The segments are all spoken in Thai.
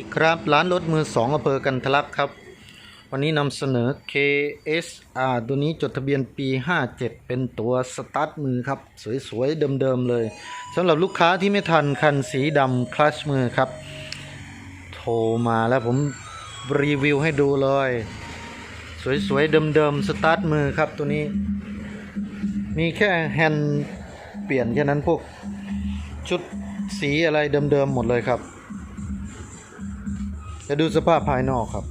อีกครับร้านรถมือสองอำเภอกันทะลักครับ วันนี้นำเสนอ KSR ตัวนี้จดทะเบียนปี 57 เป็นตัวสตาร์ทมือครับ สวยๆ เดิมๆ เลยสำหรับลูกค้าที่ไม่ทันคันสีดำคลัชมือครับ โทรมาแล้วผมรีวิวให้ดูเลย สวยๆ เดิมๆ สตาร์ทมือครับตัวนี้ มีแค่แฮนด์เปลี่ยนแค่นั้นพวกชุดสีอะไรเดิมๆ หมดเลยครับ จะดูสภาพภายนอกครับ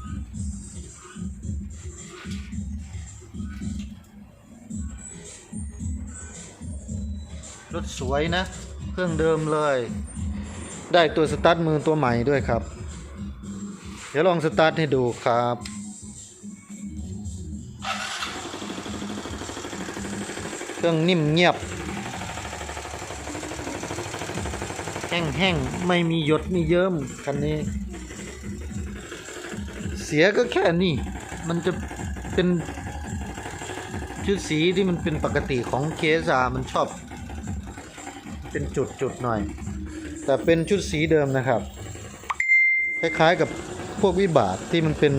รถสวยนะ เครื่องเดิมเลย ได้ตัวสตาร์ทมือตัวใหม่ด้วยครับ เดี๋ยวลองสตาร์ทให้ดูครับเครื่องนิ่มเงียบ แห้งๆ ไม่มีหยดมีเยิ้มคันนี้ สียก็แค่นี้ มันจะเป็นชุดสีที่มันเป็นปกติของเคสามันชอบ เป็นจุดๆหน่อย แต่เป็นชุดสีเดิมนะครับ คล้ายๆกับพวกวิบากที่มันเป็น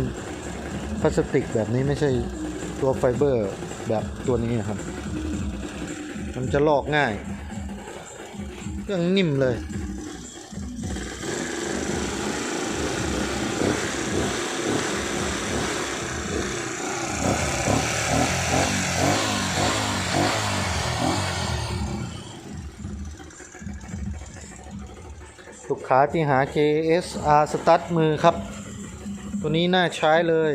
พลาสติกแบบนี้ไม่ใช่ตัวไฟเบอร์แบบตัวนี้นะครับ มันจะลอกง่ายเครื่องนิ่มเลย ลูกค้าที่หา KSR สตัดมือครับ ตัวนี้น่าใช้เลย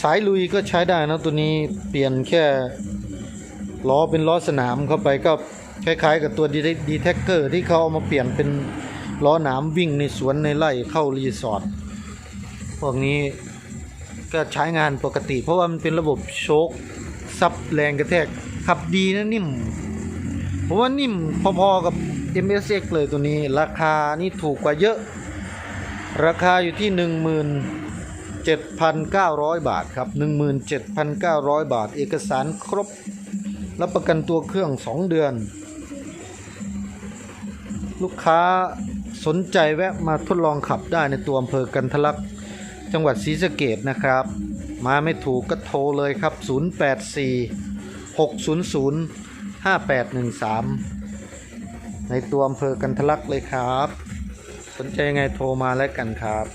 สายลุยก็ใช้ได้นะตัวนี้เปลี่ยนแค่ล้อเป็นล้อสนามเข้าไปก็คล้ายๆ กับตัวดีแท็กเกอร์ที่เขาเอามาเปลี่ยนเป็นล้อหนามวิ่งในสวนในไร่เข้ารีสอร์ทพวกนี้ก็ใช้งานปกติ เพราะว่ามันเป็นระบบโชคซับแรงกระแทกขับดีนะนิ่ม ผมว่านิ่มพอๆกับ MSX เลยตัวนี้ ราคานี่ถูกกว่าเยอะ ราคาอยู่ที่ 17,900 บาทครับ 17,900 บาท เอกสารครบ รับประกันตัวเครื่อง 2 เดือน ลูกค้าสนใจแวะมาทดลองขับได้ในตัวอำเภอกันทะลัก จังหวัดศรีสะเกดนะครับ มาไม่ถูกก็โทรเลยครับ 084 600 5813 ในตัวอำเภอกันทะลักเลยครับ สนใจยังไงโทรมาแล้วกันครับ